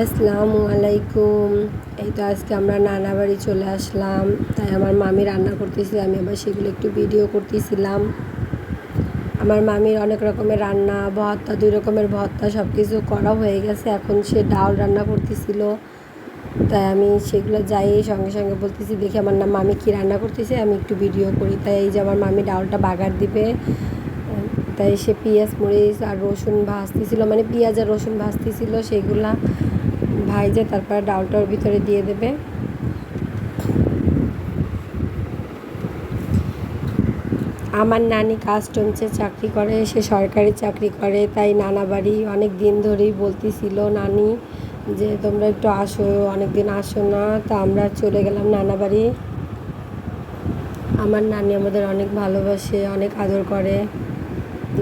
আসসালামু আলাইকুম। এই তো আজকে আমরা নানা বাড়ি চলে আসলাম। তাই আমার মামি রান্না করতেছি আমি আবার সেগুলো একটু ভিডিও করতেছিলাম। আমার মামির অনেক রকমের রান্না, ভর্তা, দুই রকমের ভর্তা সব কিছু করা হয়ে গেছে। এখন সে ডাল রান্না করতেছিল। তাই আমি সেগুলো যাই সঙ্গে সঙ্গে বলতেছি, দেখি আমার না মামি কী রান্না করতেছে, আমি একটু ভিডিও করি। তাই এই যে আমার মামি ডালটা বাগার দিবে। তাই সে পেঁয়াজ, মরিচ আর রসুন ভাজতেছিল মানে পেঁয়াজ আর রসুন ভাজতেছিল সেগুলা। ভাইজে তারপরে ডালটা ওর ভিতরে দিয়ে দেবে। আমার নানি কাস্টমসে চাকরি করে, সে সরকারি চাকরি করে, তাই নানা বাড়ি অনেক দিন ধরেই বলতেছিল নানি যে, তোমরা একটু আসো অনেক দিন আসো না। তা আমরা চলে গেলাম নানা বাড়ি। আমার নানি আমাদের অনেক ভালোবাসে, অনেক আদর করে,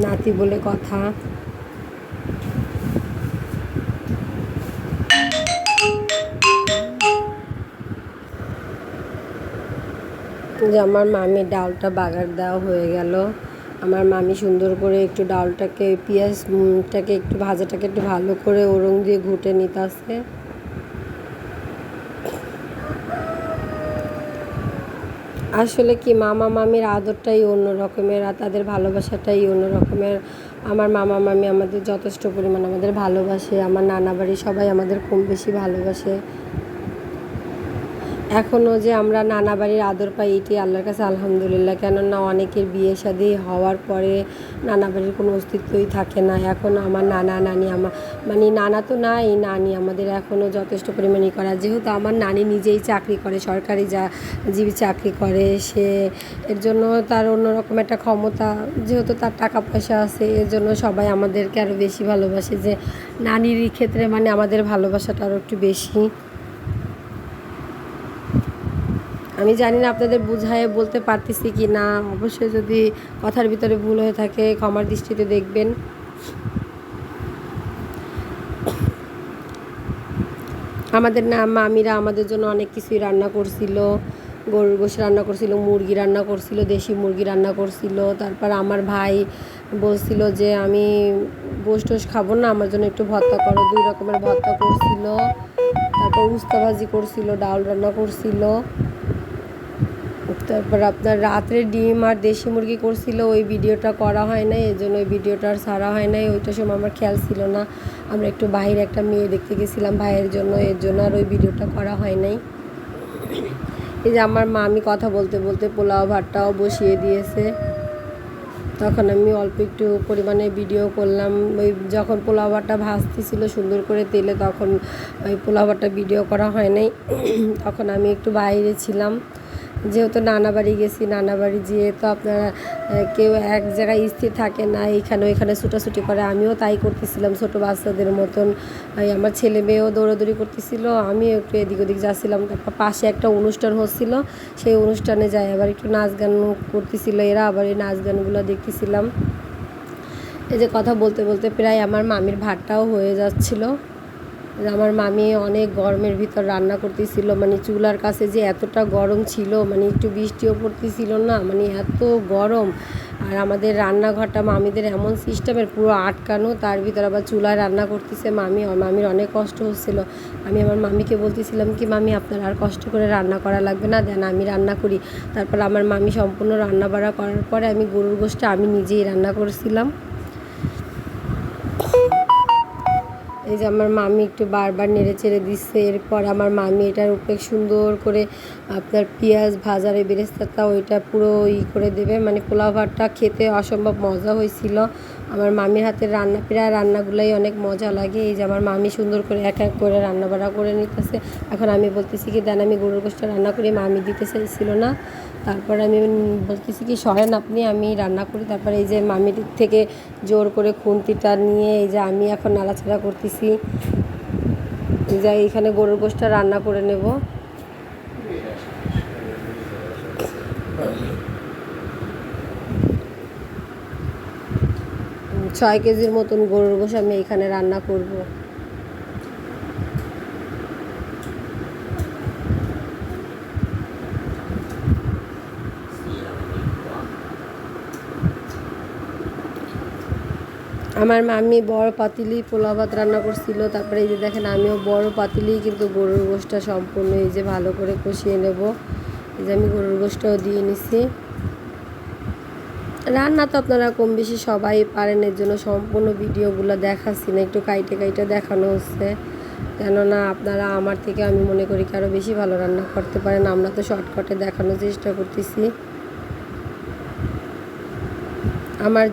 নাতি বলে কথা। যে আমার মামির ডালটা বাগার দেওয়া হয়ে গেল। আমার মামি সুন্দর করে একটু ডালটাকে পেঁয়াজটাকে একটু ভাজাটাকে একটু ভালো করে ওরং দিয়ে ঘুটে নিতে আসে আসলে কি মামা মামির আদরটাই অন্য রকমের আর তাদের ভালোবাসাটাই অন্য রকমের। আমার মামা মামি আমাদের যথেষ্ট পরিমাণ আমাদের ভালোবাসে। আমার নানা বাড়ি সবাই আমাদের কম বেশি ভালোবাসে। এখনও যে আমরা নানা বাড়ির আদর পাই, এটি আল্লাহর কাছে আলহামদুলিল্লাহ। কেননা অনেকের বিয়ে শাদি হওয়ার পরে নানা বাড়ির কোনো অস্তিত্বই থাকে না। এখন আমার নানা, নানি আমার মানে নানা তো নাই, নানি আমাদের এখনও যথেষ্ট পরিমাণে করা। যেহেতু আমার নানি নিজেই চাকরি করে, সরকারি যা জীবী চাকরি করে, সে এর জন্য তার অন্যরকম একটা ক্ষমতা, যেহেতু তার টাকা পয়সা আছে, এর জন্য সবাই আমাদেরকে আরও বেশি ভালোবাসে যে, নানির ক্ষেত্রে মানে আমাদের ভালোবাসাটা আরও একটু বেশি। আমি জানি না আপনাদের বুঝায় বলতে পারতেছি কি না। অবশ্যই যদি কথার ভিতরে ভুল হয়ে থাকে, ক্ষমার দৃষ্টিতে দেখবেন। আমাদের না মামিরা আমাদের জন্য অনেক কিছুই রান্না করছিল। গরুর গোশ রান্না করছিল, মুরগি রান্না করছিল, দেশি মুরগি রান্না করছিল। তারপর আমার ভাই বলছিল যে, আমি গোশ টোশ খাব না, আমার জন্য একটু ভর্তা করো। দুই রকমের ভর্তা করছিল। তারপর উস্তাভাজি করছিল, ডাল রান্না করছিল। তারপর আপনার রাত্রে ডিম আর দেশি মুরগি করছিল, ওই ভিডিওটা করা হয় নাই, এই জন্য ওই ভিডিওটা আর সারা হয় নাই ওইটার সময় আমার খেয়াল ছিল না। আমরা একটু বাইরে একটা মেয়ে দেখতে গেছিলাম ভাইয়ের জন্য, এর জন্য আর ওই ভিডিওটা করা হয় নাই। এই যে আমার মা, আমি কথা বলতে বলতে পোলাও ভাতটাও বসিয়ে দিয়েছে। তখন আমি অল্প একটু পরিমাণে ভিডিও করলাম। ওই যখন পোলাও ভাতটা ভাজতেছিল সুন্দর করে তেলে, তখন ওই পোলাও ভাতটা ভিডিও করা হয় নাই। তখন আমি একটু বাইরে ছিলাম। যেহেতু নানা বাড়ি গেছি, নানা বাড়ি যেয়ে তো আপনারা কেউ এক জায়গায় স্থির থাকে না এইখানে ওইখানে ছুটাছুটি করে। আমিও তাই করতেছিলাম ছোটো বাচ্চাদের মতন। আমার ছেলে মেয়েও দৌড়াদৌড়ি করতেছিল আমিও একটু এদিক ওদিক যাচ্ছিলাম। তারপর পাশে একটা অনুষ্ঠান হচ্ছিল, সেই অনুষ্ঠানে যাই আবার একটু নাচ গান করতেছিল এরা, আবার এই নাচ গানগুলো দেখতেছিলাম। এই যে কথা বলতে বলতে প্রায় আমার মামির ভাতটাও হয়ে যাচ্ছিল। আমার মামি অনেক গরমের ভিতর রান্না করতেছিল মানে চুলার কাছে যে এতটা গরম ছিল মানে একটু বৃষ্টিও পড়তেছিল না মানে এত গরম। আর আমাদের রান্নাঘরটা মামিদের এমন সিস্টেমের পুরো আটকানো, তার ভিতর আবার চুলায় রান্না করতেছে মামি মামির অনেক কষ্ট হচ্ছিল। আমি আমার মামিকে বলতেছিলাম কি, মামি, আপনার আর কষ্ট করে রান্না করা লাগবে না, দেন আমি রান্না করি। তারপর আমার মামি সম্পূর্ণ রান্না বাড়া করার পরে আমি গরুর গোষ্ঠটা আমি নিজেই রান্না করেছিলাম। এই যে আমার মামি একটু বারবার নেড়ে চেড়ে দিচ্ছে, এরপর আমার মামি এটার উপরে সুন্দর করে আপনার পেঁয়াজ ভাজার এই বেরেস্তাটা ওইটা পুরো ই করে দেবে। মানে পোলাও ভাতটা খেতে অসম্ভব মজা হয়েছিল। আমার মামির হাতের রান্না, প্রায় রান্নাগুলোই অনেক মজা লাগে। এই যে আমার মামি সুন্দর করে এক এক করে রান্না বাড়া করে নিতেছে। এখন আমি বলতেছি কি, দেন আমি গরুর গোষ্ঠটা রান্না করি। মামি দিতে চাইছিল না। তারপর আমি বলতেছি কি, সরেন আপনি, আমি রান্না করি। তারপরে এই যে মামির থেকে জোর করে খুন্তিটা নিয়ে, এই যে আমি এখন নাড়াচাড়া করতেছি। যে এইখানে গরুর গোষ্ঠটা রান্না করে নেব। ছয় কেজির মতন গরুর গোশ আমি এখানে রান্না করব। আমার মামি বড় পাতিলি পোলা ভাত রান্না করছিল। তারপরে এই যে দেখেন, আমিও বড় পাতিলি, কিন্তু গরুর গোশটা সম্পূর্ণ এই যে ভালো করে কষিয়ে নেব। এই যে আমি গরুর গোশটাও দিয়ে নিছি। রান্না তো আপনারা কম বেশি সবাই পারেন, এর জন্য সম্পূর্ণ ভিডিওগুলো দেখাচ্ছি না, একটু কাইটে কাইটে দেখানো হচ্ছে। কেননা আপনারা আমার থেকে, আমি মনে করি কি আরও বেশি ভালো রান্না করতে পারেন, আমরা তো শর্টকাটে দেখানোর চেষ্টা করতেছি। আমার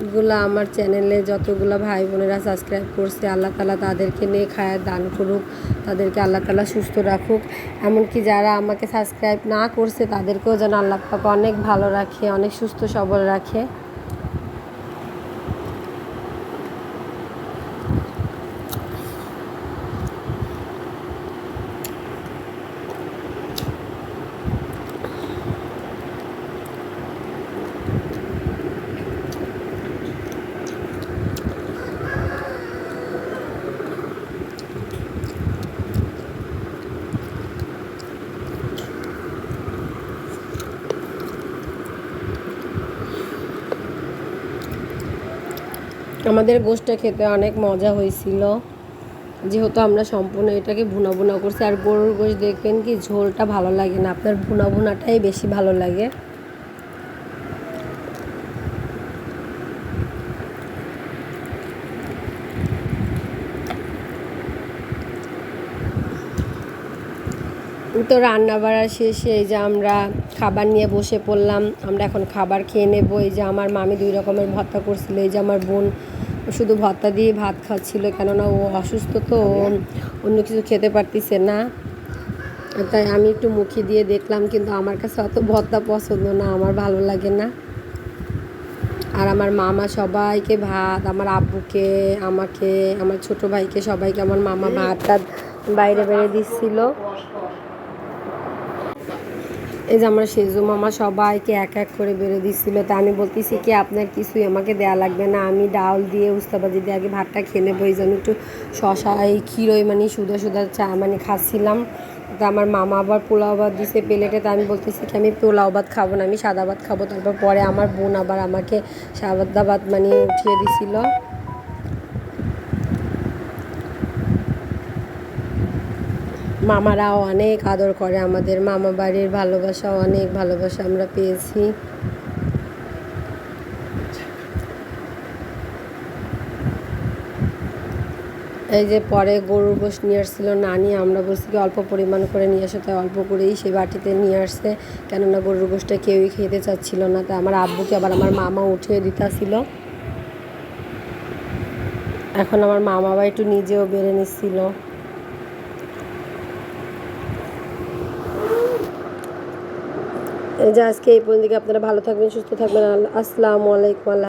যতগুলা আমার চ্যানেলে যতগুলো ভাই বোনেরা সাবস্ক্রাইব করছে, আল্লাহ তালা তাদেরকে নিয়ে খায় দান করুক, তাদেরকে আল্লাহ তালা সুস্থ রাখুক। এমনকি যারা আমাকে সাবস্ক্রাইব না করছে, তাদেরকেও যেন আল্লাহ পাক অনেক ভালো রাখে, অনেক সুস্থ সবল রাখে। আমাদের গোষ্ঠটা খেতে অনেক মজা হয়েছিল। যেহেতু আমরা সম্পূর্ণ এটাকে ভুনা ভুনা করছি, আর গরুর গোশ দেখবেন কি ঝোলটা ভালো লাগে না, আপনার ভুনা ভুনাটাই বেশি ভালো লাগে। তো রান্না বাড়া শেষে, এই যে আমরা খাবার নিয়ে বসে পড়লাম, আমরা এখন খাবার খেয়ে নেব। এই যে আমার মামি দুই রকমের ভর্তা করছিল, এই যে আমার বোন শুধু ভর্তা দিয়ে ভাত খাচ্ছিল, কেননা ও অসুস্থ তো অন্য কিছু খেতে পারতিছে না। তাই আমি একটু মুখি দিয়ে দেখলাম, কিন্তু আমার কাছে অত ভর্তা পছন্দ না, আমার ভালো লাগে না। আর আমার মামা সবাইকে ভাত, আমার আব্বুকে, আমাকে, আমার ছোট ভাইকে সবাইকে, আমার মামা ভাত বাইরে বেড়ে দিচ্ছিল। এই যে আমার সেজু মামা সবাইকে এক এক করে বেড়ে দিচ্ছিল তা আমি বলতেছি কি, আপনার কিছুই আমাকে দেয়া লাগবে না, আমি ডাল দিয়ে, উস্তাবাজি দিয়ে আগে ভাতটা খেয়ে নেব। এই যে আমি একটু শশা এই ক্ষীরই মানে সুদা সুদা চা মানে খাচ্ছিলাম। তা আমার মামা আবার পোলাও ভাত দিছে প্লেটে, তা আমি বলতেছি কি, আমি পোলাও ভাত খাব না, আমি সাদা ভাত খাব। তারপর পরে আমার বোন আবার আমাকে সাদা ভাত মানে উঠিয়ে দিছিল। মামারাও অনেক আদর করে আমাদের। মামা বাড়ির ভালোবাসা অনেক ভালোবাসা আমরা পেয়েছি। এই যে পরে গরুর গোশ নিয়ে আসছিল নানি, আমরা বলছি কি অল্প পরিমাণ করে নিয়ে আসে তাই অল্প করেই সেই বাটিতে নিয়ে আসছে। কেননা গরুর গোশটা কেউই খেতে চাচ্ছিল না, তাই আমার আব্বুকে আবার আমার মামা উঠিয়ে দিতেছিল। এখন আমার মামা আবার একটু নিজেও বেড়ে নিচ্ছিল। যে আজকে এই পর্যন্ত। আপনারা ভালো থাকবেন সুস্থ থাকবেন। আসসালামু আলাইকুম আল্লাহ